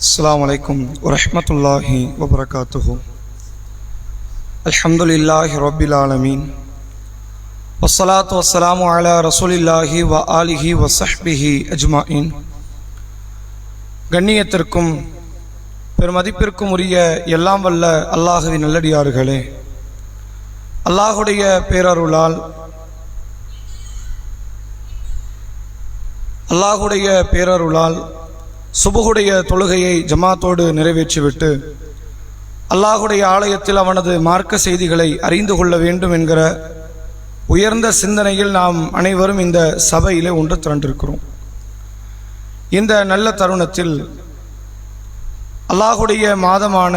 السلام عليكم ورحمة الله وبركاته الحمد لله رب العالمين والصلاة والسلام على رسول الله وآله وصحبه أجمعين கண்ணியத்திற்கும் பெருமதிப்பிற்கும் உரிய எல்லாம் வல்ல அல்லாஹுவின் நல்லடியார்களே அல்லாஹுடைய பேரருளால் அல்லாஹுடைய பேரருளால் சுபுகுடைய தொழுகையை ஜமாத்தோடு நிறைவேற்றிவிட்டு அல்லாஹுடைய ஆலயத்தில் அவனது மார்க்க செய்திகளை அறிந்து கொள்ள வேண்டும் என்கிற உயர்ந்த சிந்தனையில் நாம் அனைவரும் இந்த சபையிலே ஒன்று திரண்டிருக்கிறோம். இந்த நல்ல தருணத்தில் அல்லாஹுடைய மாதமான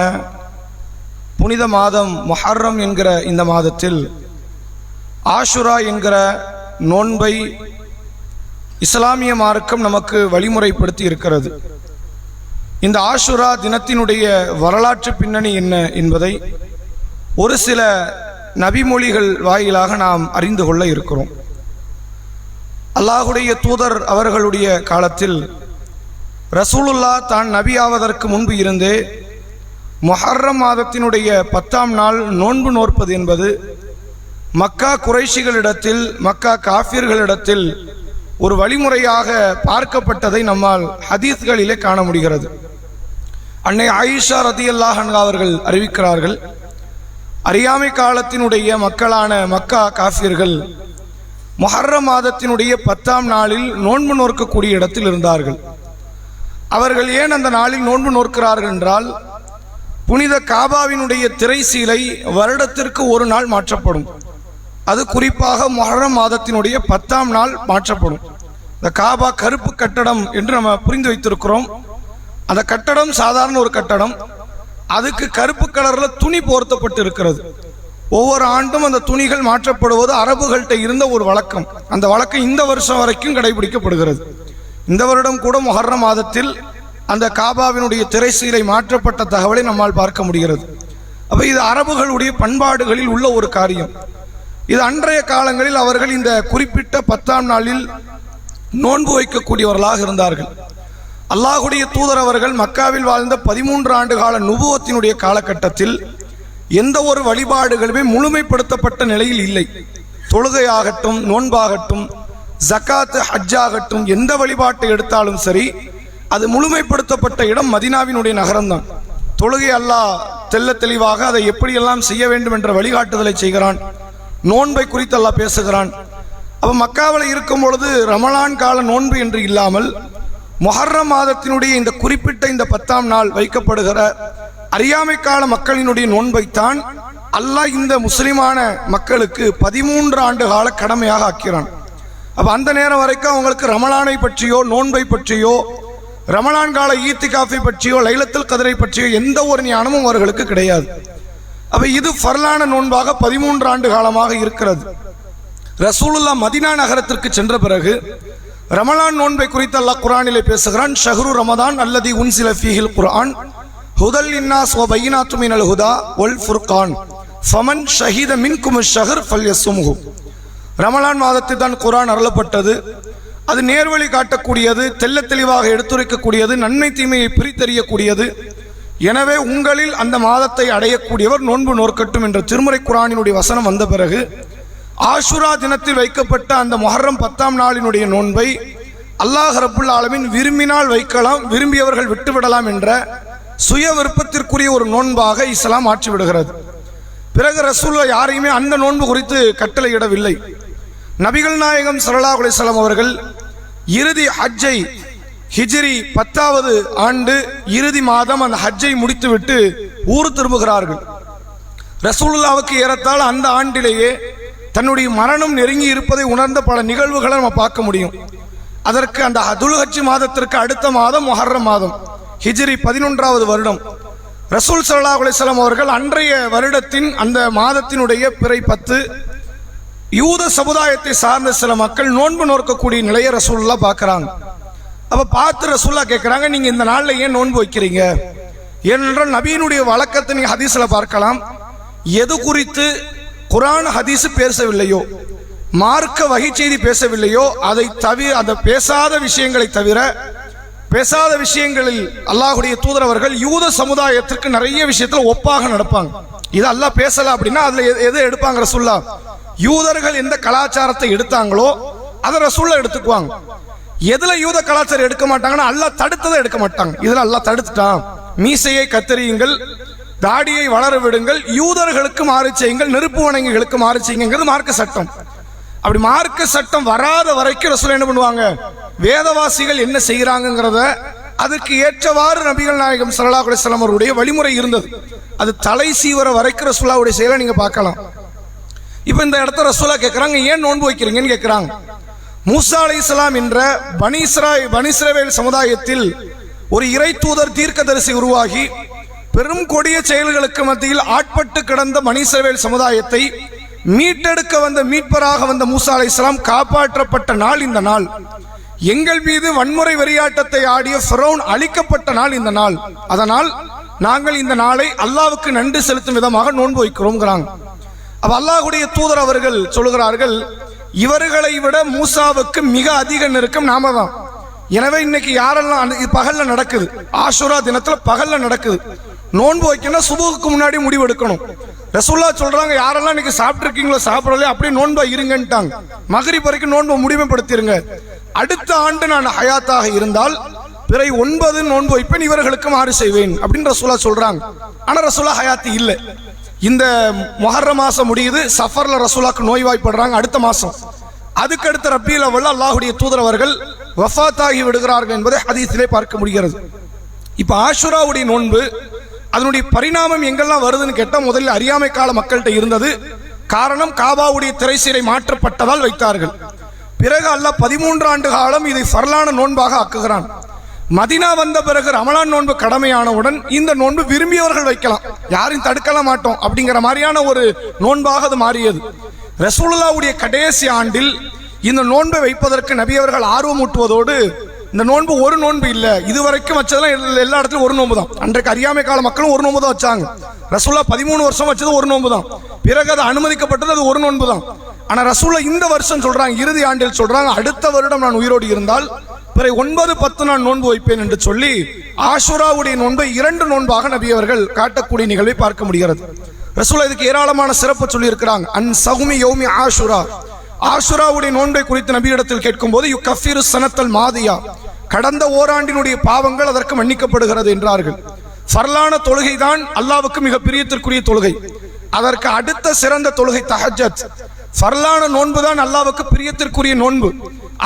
புனித மாதம் முஹர்ரம் என்கிற இந்த மாதத்தில் ஆஷுரா என்கிற நோன்பை இஸ்லாமிய மார்க்கம் நமக்கு வழிமுறைப்படுத்தி இருக்கிறது. இந்த ஆஷுரா தினத்தினுடைய வரலாற்று பின்னணி என்ன என்பதை ஒரு சில நபிமொழிகள் வாயிலாக நாம் அறிந்து கொள்ள இருக்கிறோம். அல்லாஹுடைய தூதர் அவர்களுடைய காலத்தில் ரசூலுல்லா தான் நபியாவதற்கு முன்பு இருந்தே மொஹர்ரம் மாதத்தினுடைய பத்தாம் நாள் நோன்பு நோற்பது என்பது மக்கா குறைஷிகளிடத்தில் மக்கா காஃபியர்களிடத்தில் ஒரு வழிமுறையாக பார்க்கப்பட்டதை நம்மால் ஹதீஸ்களிலே காண முடிகிறது. அன்னை ஆயிஷா ரதி அவர்கள் அறிவிக்கிறார்கள் அறியாமை காலத்தினுடைய மக்களான மக்கா காஃபியர்கள் மொஹர்ர மாதத்தினுடைய பத்தாம் நாளில் நோன்பு நோற்கக்கூடிய இடத்தில் இருந்தார்கள். அவர்கள் ஏன் அந்த நாளில் நோன்பு நோக்கிறார்கள் என்றால் புனித காபாவினுடைய திரைசீலை வருடத்திற்கு ஒரு நாள் மாற்றப்படும். அது குறிப்பாக மொஹரம் மாதத்தினுடைய பத்தாம் நாள் மாற்றப்படும். இந்த காபா கருப்பு கட்டடம் என்று நம்ம புரிந்து வைத்திருக்கிறோம். அந்த கட்டடம் சாதாரண ஒரு கட்டடம். அதுக்கு கருப்பு கலர்ல துணி போர்த்தப்பட்டு இருக்கிறது ஒவ்வொரு ஆண்டும் அந்த துணிகள் மாற்றப்படுவது அரபுகள்கிட்ட இருந்த ஒரு வழக்கம். அந்த வழக்கம் இந்த வருஷம் வரைக்கும் கடைபிடிக்கப்படுகிறது. இந்த வருடம் கூட மொஹர்ற மாதத்தில் அந்த காபாவினுடைய திரைசீலை மாற்றப்பட்ட தகவலை நம்மால் பார்க்க முடிகிறது. அப்ப இது அரபுகளுடைய பண்பாடுகளில் உள்ள ஒரு காரியம். இது அன்றைய காலங்களில் அவர்கள் இந்த குறிப்பிட்ட பத்தாம் நாளில் நோன்பு வைக்கக்கூடியவர்களாக இருந்தார்கள். அல்லாஹுடைய தூதர் அவர்கள் மக்காவில் வாழ்ந்த பதிமூன்று ஆண்டு கால நுபுவத்தினுடைய காலகட்டத்தில் எந்த ஒரு வழிபாடுகளுமே முழுமைப்படுத்தப்பட்ட நிலையில் இல்லை. தொழுகையாகட்டும் நோன்பாகட்டும் ஜக்காத்து ஹஜ்ஜாகட்டும் எந்த வழிபாட்டை எடுத்தாலும் சரி அது முழுமைப்படுத்தப்பட்ட இடம் மதினாவினுடைய நகரம்தான். தொழுகை அல்லாஹ் தெல்ல தெளிவாக அதை எப்படியெல்லாம் செய்ய வேண்டும் என்ற வழிகாட்டுதலை செய்கிறான். நோன்பை குறித்து அல்லாஹ் பேசுகிறான். அப்போ மக்காவில் இருக்கும் பொழுது ரமலான் கால நோன்பு என்று இல்லாமல் மொஹர்ரம் மாதத்தினுடைய இந்த குறிப்பிட்ட இந்த பத்தாம் நாள் வைக்கப்படுகிற அறியாமை கால மக்களினுடைய நோன்பைத்தான் அல்லாஹ் இந்த முஸ்லிமான மக்களுக்கு பதிமூன்று ஆண்டு கால கடமையாக ஆக்கிறான். அப்போ அந்த நேரம் வரைக்கும் அவங்களுக்கு ரமலானை பற்றியோ நோன்பை பற்றியோ ரமலான் கால ஈத்தி காஃபி பற்றியோ லைலத்தில் கதிரை பற்றியோ எந்த ஒரு ஞானமும் அவர்களுக்கு கிடையாது. அப்போ இது ஃபர்லான நோன்பாக பதிமூன்று ஆண்டு காலமாக இருக்கிறது. ரசூலுல்லா மதினா நகரத்திற்கு சென்ற பிறகு ரமலான் நோன்பை குறித்து அல்லாஹ் குரானிலே பேசுகிறான் ஷஹ்ரு ரமதான் அல்லதி உன்சில ஃபீஹில் குரான் ஹுதல் இன்னாஸ் வ பையினாத்து மினல் ஹுதா ஒல் ஃபுர்கான் ஃபமன் ஷஹீத மின் குமு ஷஹர் ஃபல் யசுமுஹு. ரமலான் மாதத்தில் தான் குரான் அருளப்பட்டது. அது நேர்வழி காட்டக்கூடியது தெல்ல தெளிவாக எடுத்துரைக்கக்கூடியது நன்மை தீமையை பிரித்தறியக்கூடியது. எனவே உங்களில் அந்த மாதத்தை அடையக்கூடியவர் நோன்பு நோற்கட்டும் என்ற திருமுறை குரானினுடைய வசனம் வந்த பிறகு ஆஷுரா தினத்தில் வைக்கப்பட்ட அந்த மொஹர்ரம் பத்தாம் நாளினுடைய நோன்பை அல்லாஹ் ரபுல் ஆலமின் விரும்பினால் வைக்கலாம் விரும்பியவர்கள் விட்டுவிடலாம் என்ற சுய விருப்பத்திற்குரிய ஒரு நோன்பாக இஸ்லாம் ஆற்றி விடுகிறது பிறகு ரசூல்லா யாரையுமே அந்த நோன்பு குறித்து கட்டளையிடவில்லை. நபிகள் நாயகம் சல்லல்லாஹு அலைஹி அவர்கள் இறுதி ஹஜ்ஜை ஹிஜ்ரி பத்தாவது ஆண்டு இறுதி மாதம் அந்த ஹஜ்ஜை முடித்துவிட்டு ஊர் திரும்புகிறார்கள். ரசூலுல்லாவுக்கு ஏறத்தால் அந்த ஆண்டிலேயே தன்னுடைய மரணம் நெருங்கி இருப்பதை உணர்ந்த பல நிகழ்வுகளை நம்ம பார்க்க முடியும். அதற்கு அந்த துல்ஹஜ் மாதத்திற்கு அடுத்த மாதம் மொஹர்ரம் மாதம் ஹிஜ்ரி பதினொன்றாவது வருடம். ரசூல் சல்லா அலிஸ்லாம் அவர்கள் அன்றைய வருடத்தின் அந்த மாதத்தினுடைய பிறை பத்து யூத சமுதாயத்தை சார்ந்த சில மக்கள் நோன்பு நோக்கக்கூடிய நிலையை ரசூல்லா பார்க்குறாங்க. அப்போ பார்த்து ரசூல்லா கேட்குறாங்க நீங்கள் இந்த நாளில் ஏன் நோன்பு வைக்கிறீங்க? ஏனென்றால் நபியினுடைய வழக்கத்தை நீங்கள் ஹதீஸில் பார்க்கலாம். எது குறித்து குரான் ஹதீஸு பேசவில்லையோ? மார்க்க வகை செய்தி பேசவில்லையோ? அதை தவிர அந்த பேசாத விஷயங்களை தவிர பேசாத விஷயங்களில் அல்லாஹுடைய தூதரவர்கள் யூத சமுதாயத்திற்கு நிறைய விஷயத்தில் ஒப்பாக நடப்பாங்க. இது அல்லாஹ் பேசல அப்படின்னா அதுல எது- எடுப்பாங்க ரசுல்லா? யூதர்கள் எந்த கலாச்சாரத்தை எடுத்தாங்களோ அதை ரசூல்லா எடுத்துக்குவாங்க. எதுல யூத கலாச்சாரம் எடுக்க மாட்டாங்கன்னா அல்லாஹ் தடுத்ததை எடுக்க மாட்டாங்க. இதுல அல்லாஹ் தடுத்துட்டான். மீசையை கத்தரியுங்கள் தாடியை வளர விடுங்கள் யூதர்களுக்கு மாறு செய்யுங்கள் நெருப்பு வணங்கிகளுக்கு மாறு செய்யுங்கிறது மார்க்க சட்டம். அப்படி மார்க்க சட்டம் வராத வரைக்கும் ரசூல் என்ன பண்ணுவாங்க? வேதவாசிகள் என்ன செய்கிறாங்கிறத அதுக்கு ஏற்றவாறு நபிகள் நாயகம் சல்லா குலேஸ்லாம் அவருடைய வழிமுறை இருந்தது. அது தலை சீவர வரைக்கும் ரசூலாவுடைய செயலை நீங்க பார்க்கலாம். இப்போ இந்த இடத்த ரசூலா கேட்குறாங்க ஏன் நோன்பு வைக்கிறீங்கன்னு கேட்குறாங்க மூசா இஸ்லாம் என்ற பனிஸ்ரா பனிஸ்ரவேல் சமுதாயத்தில் ஒரு இறை தூதர் தீர்க்கதரிசி உருவாகி பெரும் கொடிய செயல்களுக்கு மத்தியில் ஆட்பட்டு கிடந்த மனிசவேல் சமுதாயத்தை மீட்டெடுக்க வந்த மீட்பராக வந்த மூசா அலைஹிஸ்ஸலாம் காப்பாற்றப்பட்ட நாள் இந்த நாள். எங்கள் மீது வன்முறை வெறியாட்டத்தை ஆடிய ஃபிரௌன் அழிக்கப்பட்ட நாள் இந்த நாள். அதனால் நாங்கள் இந்த நாளை அல்லாவுக்கு நன்றி செலுத்தும் விதமாக நோன்பு வைக்கிறோங்கிறாங்க அப்ப அல்லாஹுடைய தூதர் அவர்கள் சொல்லுகிறார்கள் இவர்களை விட மூசாவுக்கு மிக அதிக நெருக்கம் நாம தான். எனவே இன்னைக்கு யாரெல்லாம் பகல்ல நடக்குது? ஆஷுரா தினத்துல பகல்ல நடக்குது. நோன்பு வைக்கணும் சுபுக்கு முன்னாடி முடிவு எடுக்கணும். ரசூல்லா சொல்றாங்க யாரெல்லாம் இன்னைக்கு சாப்பிட்டு இருக்கீங்களோ சாப்பிடலையோ அப்படியே நோன்பா இருங்கன்ட்டாங்க. மகரிப் வரைக்கும் நோன்பை முடிவுபடுத்திருங்க. அடுத்த ஆண்டு நான் ஹயாத்தாக இருந்தால் பிறை ஒன்பது நோன்பு வைப்பேன் இவர்களுக்கு மாறு செய்வேன் அப்படின்னு ரசுல்லா சொல்றாங்க. ஆனா ரசுல்லா ஹயாத்தி இல்லை. இந்த மொஹர்ர மாசம் முடியுது சஃபர்ல ரசுல்லாக்கு நோய்வாய்ப்படுறாங்க அடுத்த மாசம். அதுக்கடுத்த ரபியில் அவள் அல்லாஹுடைய தூதரவர்கள் வஃபாத்தாகி விடுகிறார்கள் என்பதை ஹதீஸிலே பார்க்க முடிகிறது. இப்போ ஆஷுராவுடைய நோன்பு அதனுடைய பரிணாமம் எங்கெல்லாம் வருதுன்னு கேட்டால் முதலில் அறியாமை கால மக்கள்கிட்ட இருந்தது. காரணம் காபாவுடைய திரைசீரை மாற்றப்பட்டதால் வைத்தார்கள். பிறகு அல்லாஹ் பதிமூன்று ஆண்டு காலம் இதை சரலான நோன்பாக ஆக்குகிறான். மதினா வந்த பிறகு ரமலான் நோன்பு கடமையானவுடன் இந்த நோன்பு விரும்பியவர்கள் வைக்கலாம். யாரையும் தடுக்கலாம் மாட்டோம் அப்படிங்கிற மாதிரியான ஒரு நோன்பாக அது மாறியது. ரசூலுல்லாவுடைய கடைசி ஆண்டில் இந்த நோன்பை வைப்பதற்கு நபியவர்கள் ஆர்வம் ஊட்டுவதோடு இந்த நோன்பு ஒரு நோன்பு இல்ல இதுவரைக்கும் வச்சதெல்லாம் எல்லா- எல்லா ஒரு நோன்பு தான் அன்றைக்கு அறியாமை கால மக்களும் ஒரு நோன்பு தான் வச்சாங்க. ரசூல்லா பதிமூணு வருஷம் வச்சது ஒரு நோன்பு தான் பிறகு அது அனுமதிக்கப்பட்டது அது ஒரு நோன்பு தான் ஆனால் ரசூல்லா இந்த வருஷம் சொல்கிறாங்க இறுதி ஆண்டில் சொல்கிறாங்க அடுத்த வருடம் நான் உயிரோடு இருந்தால் பிறகு ஒன்பது பத்து நான் நோன்பு வைப்பேன் என்று சொல்லி ஆஷுராவுடைய நோன்பை இரண்டு நோன்பாக நபி அவர்கள் காட்டக்கூடிய நிகழ்வை பார்க்க முடிகிறது. ரசூலா இதுக்கு ஏராளமான சிறப்பு சொல்லியிருக்கிறாங்க. அன் சகுமி யோமி ஆஷுரா. ஆஷுராவுடைய நோன்பை குறித்து நபியிடத்தில் கேட்கும்போது யு கஃபீரு சனத்தல் மாதியா. கடந்த ஓராண்டினுடைய பாவங்கள் அதற்கு மன்னிக்கப்படுகிறது என்றார்கள். ஃபர்லான தொழுகை தான் அல்லாவுக்கு மிக பிரியத்திற்குரிய தொழுகை. அதற்கு அடுத்த சிறந்த தொழுகை தஹஜத். ஃபர்லான நோன்பு தான் அல்லாவுக்கு பிரியத்திற்குரிய நோன்பு.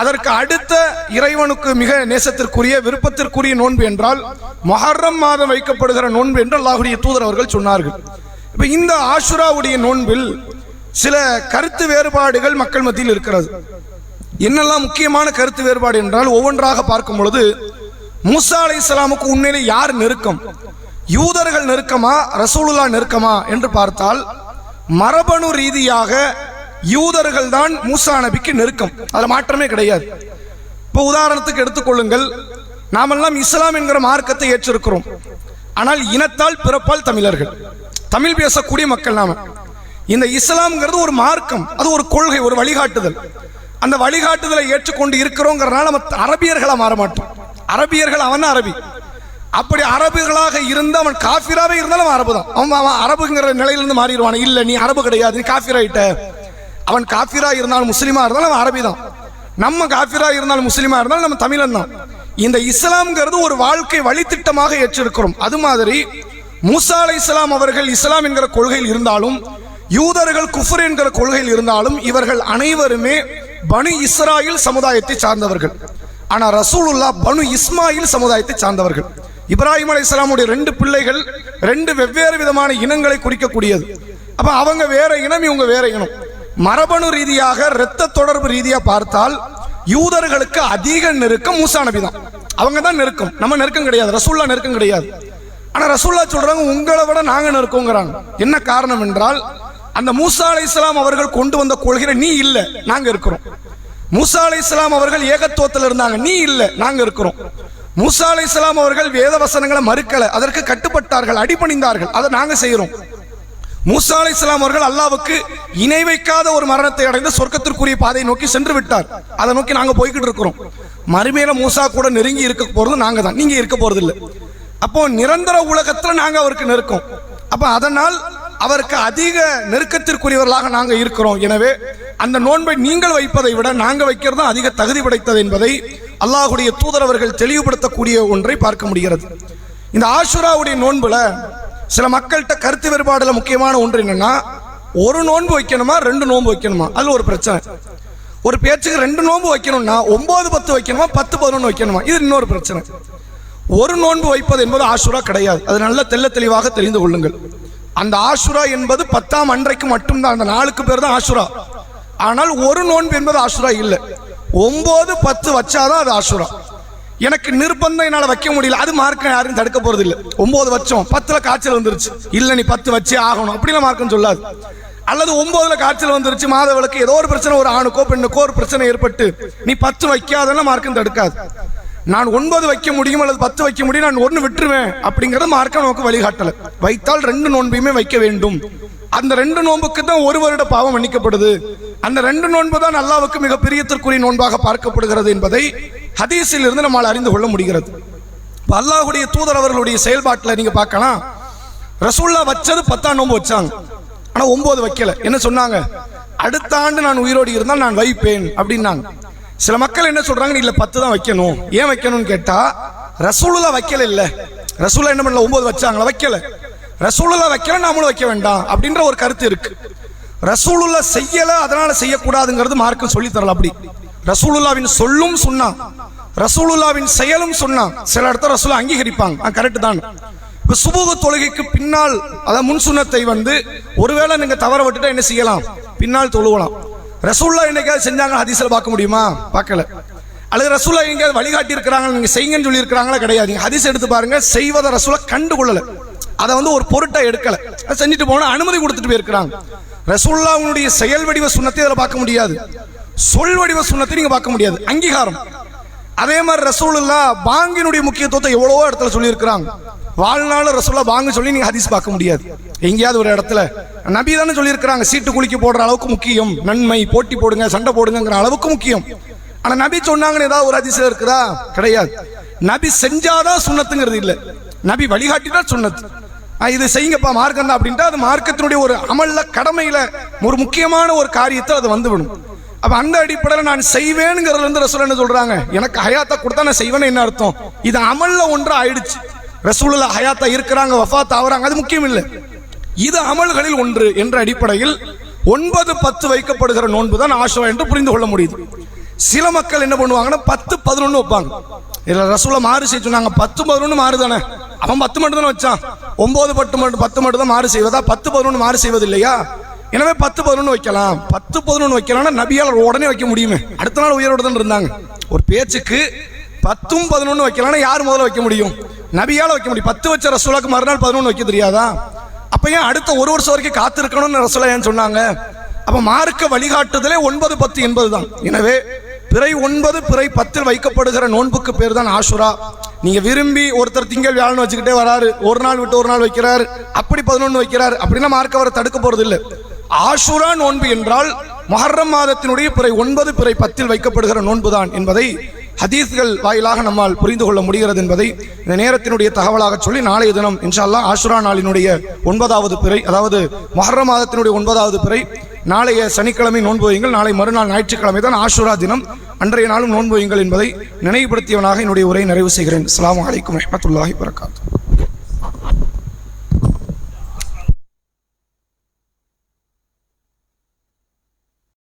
அதற்கு அடுத்த இறைவனுக்கு மிக நேசத்திற்குரிய விருப்பத்திற்குரிய நோன்பு என்றால் மொஹர்ரம் மாதம் வைக்கப்படுகிற நோன்பு என்று அல்லாஹுடைய தூதர் அவர்கள் சொன்னார்கள். இப்போ இந்த ஆஷுராவுடைய நோன்பில் சில கருத்து வேறுபாடுகள் மக்கள் மத்தியில் இருக்கிறது. என்னெல்லாம் முக்கியமான கருத்து வேறுபாடு என்றால் ஒவ்வொன்றாக பார்க்கும் பொழுது மூசா அலை இஸ்லாமுக்கு உண்மையிலே யார் நெருக்கம்? யூதர்கள் நெருக்கமா? ரசூலுல்லா நெருக்கமா? என்று பார்த்தால் மரபணு ரீதியாக யூதர்கள் தான் மூசா நபிக்கு நெருக்கம். அதில் மாற்றமே கிடையாது. இப்போ உதாரணத்துக்கு எடுத்துக்கொள்ளுங்கள் நாமெல்லாம் இஸ்லாம் என்கிற மார்க்கத்தை ஏற்றிருக்கிறோம். ஆனால் இனத்தால் பிறப்பால் தமிழர்கள். தமிழ் பேசக்கூடிய மக்கள் நாம. இந்த இஸ்லாம்ங்கிறது ஒரு மார்க்கம் அது ஒரு கொள்கை ஒரு வழிகாட்டுதல். அந்த வழிகாட்டுதலை ஏற்றுக்கொண்டு இருக்கிறோங்கிறனால நம்ம அரபியர்களாக மாற மாட்டோம். அரபியர்கள் அவன் தான் அரபி. அப்படி அரபுகளாக இருந்து அவன் காஃபிராவே இருந்தாலும் அவன் அரபு தான் அவன் அவன் அரபுங்கிற நிலையிலிருந்து மாறிடுவான். இல்லை நீ அரபு கிடையாது நீ காஃபிராயிட்ட அவன் காஃபிரா இருந்தாலும் முஸ்லீமா இருந்தாலும் அவன் அரபி தான் நம்ம காஃபிரா இருந்தாலும் முஸ்லீமா இருந்தாலும் நம்ம தமிழன் தான் இந்த இஸ்லாம்ங்கிறது ஒரு வாழ்க்கை வழித்திட்டமாக ஏற்றிருக்கிறோம். அது மாதிரி மூசா அலை இஸ்லாம் அவர்கள் இஸ்லாம் என்கிற கொள்கையில் இருந்தாலும் யூதர்கள் குஃபர் என்கிற கொள்கையில் இருந்தாலும் இவர்கள் அனைவருமே பனு இஸ்ராயில் சமுதாயத்தை சார்ந்தவர்கள். ஆனால் ரசூலுல்லா பனு இஸ்மாயில் சமுதாயத்தை சார்ந்தவர்கள். இப்ராஹிம் அலி இஸ்லாமுடைய ரெண்டு பிள்ளைகள் ரெண்டு வெவ்வேறு விதமான இனங்களை குறிக்கக்கூடியது. அப்போ அவங்க வேற இனம் இவங்க வேற இனம். மரபணு ரீதியாக இரத்த தொடர்பு ரீதியாக பார்த்தால் யூதர்களுக்கு அதிக நெருக்கம் மூசா நபி தான். அவங்க தான் நெருக்கம். நம்ம நெருக்கம் கிடையாது. ரசூல்லா நெருக்கம் கிடையாது. ஆனா ரசூல்லா சொல்றாங்க உங்களை விட நாங்க நெருக்கங்கிறாங்க என்ன காரணம் என்றால் அந்த மூசா அலை இஸ்லாம் அவர்கள் கொண்டு வந்த கொள்கிற நீ இல்ல நாங்க இருக்கிறோம். மூசா அலை இஸ்லாம் அவர்கள் ஏகத்துவத்தில் இருந்தாங்க நீ இல்ல நாங்க இருக்கிறோம். மூசா அலை இஸ்லாம் அவர்கள் வேத வசனங்களை மறுக்கல அதற்கு கட்டுப்பட்டார்கள் அடிபணிந்தார்கள் அதை நாங்க செய்யறோம் மூசா அலை இஸ்லாம் அவர்கள் அல்லாவுக்கு இணை வைக்காத ஒரு மரணத்தை அடைந்து சொர்க்கத்திற்குரிய பாதையை நோக்கி சென்று விட்டார். அதை நோக்கி நாங்க போய்கிட்டு இருக்கிறோம். மறுமையில மூசா கூட நெருங்கி இருக்க போறது நாங்க தான் நீங்க இருக்க போறது இல்லை அப்போ நிரந்தர உலகத்தில் நாங்கள் அவருக்கு நெருக்கம். அப்போ அதனால் அவருக்கு அதிக நெருக்கத்திற்குரியவர்களாக நாங்கள் இருக்கிறோம். எனவே அந்த நோன்பை நீங்கள் வைப்பதை விட நாங்கள் வைக்கிறது தான் அதிக தகுதி படைத்தது என்பதை அல்லாஹுடைய தூதர் அவர்கள் தெளிவுபடுத்தக்கூடிய ஒன்றை பார்க்க முடிகிறது. இந்த ஆஷுராவுடைய நோன்பில் சில மக்கள்கிட்ட கருத்து வேறுபாடில் முக்கியமான ஒன்று என்னென்னா ஒரு நோன்பு வைக்கணுமா ரெண்டு நோன்பு வைக்கணுமா? அதில் ஒரு பிரச்சனை. ஒரு பேச்சுக்கு ரெண்டு நோன்பு வைக்கணும்னா ஒம்பது பத்து வைக்கணுமா பத்து பதினொன்று வைக்கணுமா? இது இன்னொரு பிரச்சனை. ஒரு நோன்பு வைப்பது என்பது ஆசுரா கிடையாது. அது நல்ல தெல்ல தெளிவாக தெரிந்து கொள்ளுங்கள். அந்த ஆஷுரா என்பது பத்தாம் அன்றைக்கு மட்டும்தான். அந்த நாளுக்கு பேர் தான் ஆசுரா ஆனால் ஒரு நோன்பு என்பது ஆசுரா இல்லை. ஒன்பது பத்து வச்சாதான் அது ஆசுரா எனக்கு நிர்பந்தம் என்னால் வைக்க முடியல. அது மார்க்கம் யாரும் தடுக்க போறது இல்லை ஒன்பது வச்சோம். பத்துல காய்ச்சல் வந்துருச்சு. இல்ல நீ பத்து வச்சே ஆகணும். அப்படிலாம் மார்க்கம் சொல்லாது. அல்லது ஒன்பதுல காய்ச்சல் வந்துருச்சு. மாதவளுக்கு ஏதோ ஒரு பிரச்சனை ஒரு ஆணுக்கோ பெண்ணுக்கோ ஒரு பிரச்சனை ஏற்பட்டு நீ பத்து வைக்காதன்னா மார்க்கம் தடுக்காது. நான் ஒன்பது வைக்க முடியும் அல்லது பத்து வைக்க முடியும் நான் ஒன்று விட்டுருவேன் அப்படிங்கிறது மார்க்கம் நமக்கு வழிகாட்டல. வைத்தால் ரெண்டு நோன்பையுமே வைக்க வேண்டும். அந்த ரெண்டு நோன்புக்கு தான் ஒரு வருட பாவம் மன்னிக்கப்படுது. அந்த ரெண்டு நோன்பு தான் அல்லாவுக்கு மிக பிரியத்திற்குரிய நோன்பாக பார்க்கப்படுகிறது என்பதை ஹதீஸில் இருந்து நம்மால் அறிந்து கொள்ள முடிகிறது. இப்ப அல்லாஹ்வுடைய தூதர் அவர்களுடைய செயல்பாட்டில் நீங்க பார்க்கலாம். ரசூல்லா வச்சது பத்தாம் நோன்பு வச்சாங்க. ஆனா ஒன்பது வைக்கல. என்ன சொன்னாங்க? அடுத்த ஆண்டு நான் உயிரோடு இருந்தால் நான் வைப்பேன் அப்படின்னாங்க. சில மக்கள் என்ன சொல்றாங்க இல்ல பத்து தான் வைக்கணும். ஏன் வைக்கணும்னு கேட்டா ரசூலுல்லா வைக்கல இல்ல. ரசூலா என்ன பண்ணல ஒன்பது வச்சாங்களா? வைக்கல. ரசூலுல்லா வைக்கல நாமளும் வைக்க வேண்டாம் அப்படின்ற ஒரு கருத்து இருக்கு. ரசூலுல்லா செய்யல அதனால செய்யக்கூடாதுங்கிறது மார்க்கம் சொல்லி தரல அப்படி. ரசூலுல்லாவின் சொல்லும் சொன்னா ரசூலுல்லாவின் செயலும் சொன்னா சில இடத்துல ரசூலா அங்கீகரிப்பாங்க. கரெக்ட் தான். இப்போ சுபூக தொழுகைக்கு பின்னால் அதாவது முன் சுண்ணத்தை வந்து ஒருவேளை நீங்கள் தவற விட்டுட்டா என்ன செய்யலாம்? பின்னால் தொழுவலாம். ரசூல்லா என்னைக்காவது செஞ்சாங்க? ஹதீஸ்ல பார்க்க முடியுமா? பார்க்கல. அல்லது ரசூல்லா எங்கேயாவது வழிகாட்டி இருக்கிறாங்க நீங்க செய்யுங்கன்னு சொல்லி இருக்கிறாங்களா கிடையாது. நீங்கள் ஹதீஸ் எடுத்து பாருங்க. செய்வதை ரசூலா கண்டுகொள்ளல. அதை வந்து ஒரு பொருட்டை எடுக்கல. அதை செஞ்சுட்டு போனால் அனுமதி கொடுத்துட்டு போயிருக்கிறாங்க. ரசூல்லாவுடைய செயல் வடிவ சுண்ணத்தை அதில் பார்க்க முடியாது. சொல் வடிவ சுண்ணத்தை நீங்க பார்க்க முடியாது. அங்கீகாரம். அதே மாதிரி ரசூலுல்லா பாங்கினுடைய முக்கியத்துவத்தை எவ்வளவோ இடத்துல சொல்லியிருக்கிறாங்க. வாழ்நாள் ரசூல்லா வாங்க சொல்லி நீங்கள் ஹதீஸ் பார்க்க முடியாது. எங்கேயாவது ஒரு இடத்துல. நபி தானே சொல்லியிருக்கிறாங்க சீட்டு குளிக்க போடுற அளவுக்கு முக்கியம். நன்மை போட்டி போடுங்க சண்டை போடுங்கிற அளவுக்கு முக்கியம். ஆனால் நபி சொன்னாங்கன்னு ஏதாவது ஒரு அதிசயம் இருக்குதா? கிடையாது. நபி செஞ்சாதான் சுண்ணத்துங்கிறது இல்லை. நபி வழிகாட்டினா சுண்ணத்து. இது செய்யுங்கப்பா மார்க்கம் தான் அப்படின்ட்டு அது மார்க்கத்தினுடைய ஒரு அமல்ல கடமையில ஒரு முக்கியமான ஒரு காரியத்தை அது வந்துவிடும். அப்ப அந்த அடிப்படையில் நான் செய்வேனுங்கிறதுல இருந்து ரசூல் என்ன சொல்றாங்க? எனக்கு ஹயாத்தை கொடுத்தா நான் செய்வேன்னு என்ன அர்த்தம்? இது அமல்ல ஒன்று ஆயிடுச்சு ரசூலுல்லா ஹயாத்தா இருக்கிறாங்க வஃத் ஆகுறாங்க அது முக்கியம் இல்லை இது அமல்களில் ஒன்று என்ற அடிப்படையில் ஒன்பது பத்து வைக்கப்படுகிற நோன்பு தான் ஆஷுரா என்று புரிந்து கொள்ள முடியுது. சில மக்கள் என்ன பண்ணுவாங்கன்னா பத்து பதினொன்று வைப்பாங்க. இதில் ரசூலை மாறு செய்ய சொன்னாங்க பத்து பதினொன்று மாறு தானே அவன் பத்து மட்டும் தானே வச்சான். ஒன்பது பத்து மட்டும் பத்து மட்டும் தான் மாறு செய்வதா? பத்து பதினொன்று மாறு செய்வது இல்லையா? எனவே பத்து பதினொன்று வைக்கலாம். பத்து பதினொன்று வைக்கலாம்னா நபியால் உடனே வைக்க முடியுமே. அடுத்த நாள் உயிரோடு தான் இருந்தாங்க. ஒரு பேச்சுக்கு பத்தும் பதினொன்று வைக்கலாம்னா யார் முதல்ல வைக்க முடியும்? நபியால் வைக்க முடியும். பத்து வச்ச ரசூலாக்கு மறுநாள் பதினொன்று வைக்க தெரியாதா? அப்போ ஏன் அடுத்த ஒரு வருஷம் வரைக்கும் காத்திருக்கணும்னு ரசூலா ஏன் சொன்னாங்க? அப்போ மார்க்க வழிகாட்டுதலே ஒன்பது பத்து என்பது தான். எனவே பிறை ஒன்பது பிறை பத்தில் வைக்கப்படுகிற நோன்புக்கு பேர் தான் ஆஷுரா. நீங்கள் விரும்பி ஒருத்தர் திங்கள் வியாழன் வச்சுக்கிட்டே வராரு. ஒரு நாள் விட்டு ஒரு நாள் வைக்கிறார். அப்படி பதினொன்று வைக்கிறார். அப்படின்னா மார்க்க அவரை தடுக்க போகிறது இல்லை. ஆஷுரா நோன்பு என்றால் மொஹர்ரம் மாதத்தினுடைய பிறை ஒன்பது பிறை பத்தில் வைக்கப்படுகிற நோன்பு தான் என்பதை ஹதீஸ்கள் வாயிலாக நம்மால் புரிந்து கொள்ள முடிகிறது என்பதை இந்த நேரத்தினுடைய தகவலாக சொல்லி நாளைய தினம் இன்ஷா அல்லாஹ் ஆஷுரா நாளினுடைய ஒன்பதாவது பிறை அதாவது மொஹர்ரம் மாதத்தினுடைய ஒன்பதாவது பிறை நாளைய சனிக்கிழமை நோன்பு வையுங்கள். நாளை மறுநாள் ஞாயிற்றுக்கிழமை தான் ஆஷுரா தினம். அன்றைய நாளும் நோன்பு வையுங்கள் என்பதை நினைவுபடுத்தியவனாக என்னுடைய உரையை நிறைவு செய்கிறேன். அஸ்லாம் அலைக்கும் வரஹ்மத்துல்லாஹி வரகாத்து